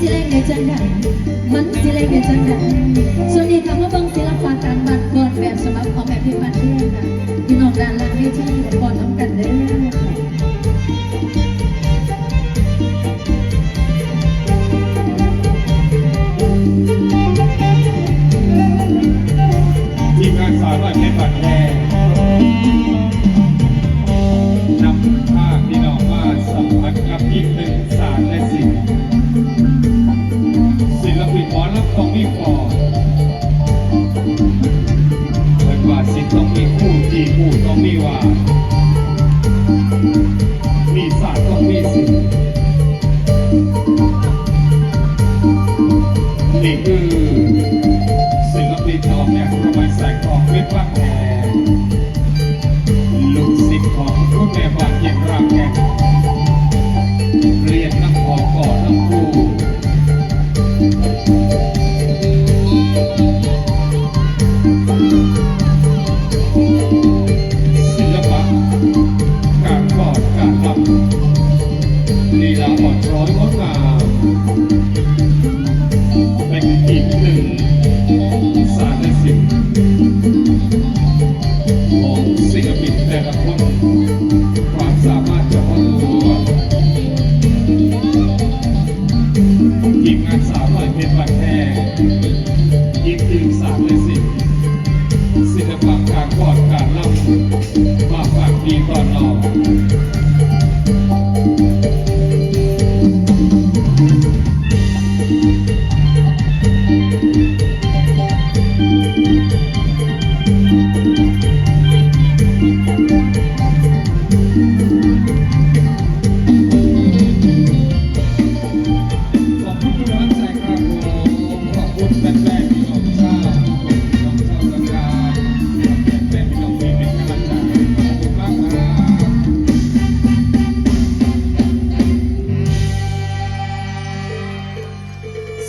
จิเล่นในจังไดมันจิเล่นในจังไดส่วนนี้คำะเมื่อบังศิลปะการบัดกรแบบสฉบับออกแบบเพลงบัดเพื่อนค่ะพี่น้องด้าน ต้องมีพอเพิ่นว่าสิต้องมีคู่ที่คู่ต้องมีว่า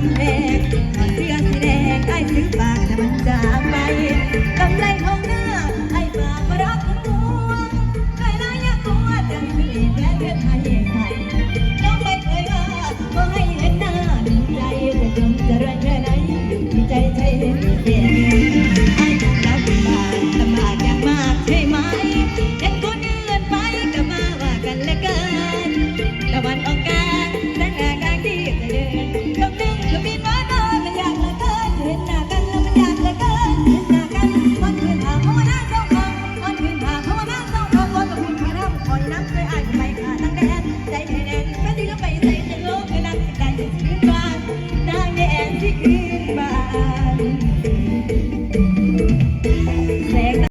me.